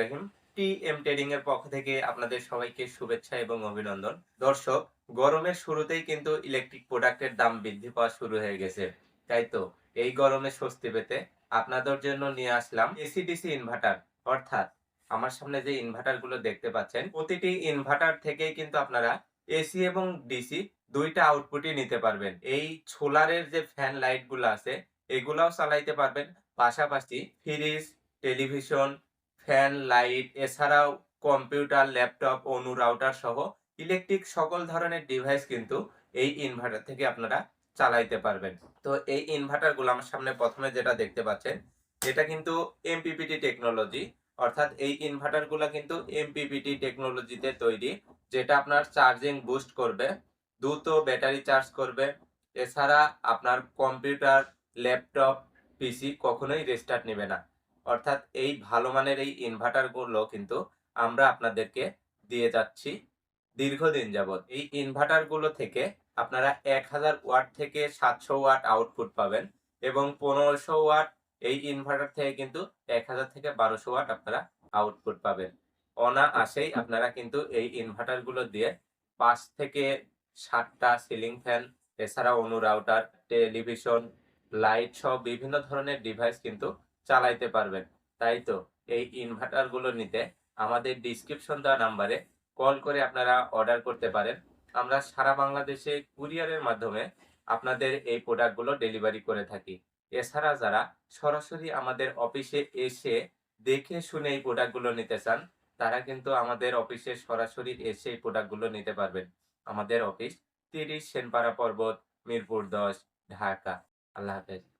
রহিম। T M trading এর পক্ষ থেকে আপনাদের সবাইকে শুভেচ্ছা এবং অভিনন্দন। দর্শক, গরমের শুরুতেই কিন্তু ইলেকট্রিক দাম বৃদ্ধি পাওয়া শুরু হয়ে গেছে। তাই তো, এই গরমে স্বস্তি পেতে আপনাদের জন্য নিয়ে আসলাম এসিডিসি ইনভার্টার অর্থাৎ, আমার সামনে যে ইনভার্টারগুলো দেখতে পাচ্ছেন, প্রতিটি ইনভার্টার থেকেই কিন্তু আপনারা এসি এবং ডিসি দুইটা আউটপুটই নিতে পারবেন। এই সোলারের যে ফ্যান লাইটগুলো আছে, এগুলাও চালাইতে পারবেন। পাশাপাশি ফ্রিজ টেলিভিশন ফ্যান, লাইট, এছাড়াও কম্পিউটার, ল্যাপটপ, অনু, রাউটার সহ ইলেকট্রিক সকল ধরনের ডিভাইস কিন্তু এই ইনভার্টার থেকে আপনারা চালাইতে পারবেন। তো এই ইনভার্টারগুলো আমার সামনে প্রথমে যেটা দেখতে পাচ্ছেন, এটা কিন্তু এমপিপিটি টেকনোলজি অর্থাৎ এই ইনভার্টারগুলো কিন্তু এমপিপিটি টেকনোলজিতে তৈরি, যেটা আপনার চার্জিং বুস্ট করবে, দ্রুত ব্যাটারি চার্জ করবে, এছাড়া আপনার কম্পিউটার ল্যাপটপ পিসি কখনোই রেস্টার্ট নেবে না। অর্থাৎ এই ভালো মানের এই ইনভার্টারগুলো কিন্তু আমরা আপনাদেরকে দিয়ে যাচ্ছি দীর্ঘদিন যাবত এই ইনভার্টারগুলো থেকে আপনারা এক হাজার ওয়াট থেকে সাতশো ওয়াট আউটপুট পাবেন এবং পনেরোশো ওয়াট এই ইনভার্টার থেকে কিন্তু এক হাজার থেকে বারোশো ওয়াট আপনারা আউটপুট পাবেন। অনায়াসেই আপনারা কিন্তু এই ইনভার্টারগুলো দিয়ে পাঁচ থেকে সাতটা সিলিং ফ্যান এছাড়া অনু রাউটার টেলিভিশন, লাইট সহ বিভিন্ন ধরনের ডিভাইস কিন্তু চালাইতে পারবেন। তাই তো? এই ইনভার্টারগুলো নিতে আমাদের ডিসক্রিপশন দেওয়া নাম্বারে কল করে আপনারা অর্ডার করতে পারেন। আমরা সারা বাংলাদেশে কুরিয়ারের মাধ্যমে আপনাদের এই প্রোডাক্টগুলো ডেলিভারি করে থাকি। এছাড়া যারা সরাসরি আমাদের অফিসে এসে দেখে শুনে এই প্রোডাক্টগুলো নিতে চান, তারা কিন্তু আমাদের অফিসে সরাসরি এসে এই প্রোডাক্টগুলো নিতে পারবেন। আমাদের অফিস তিরিশ সেনপাড়া পর্বত, মিরপুর দশ, ঢাকা। আল্লাহ হাফেজ।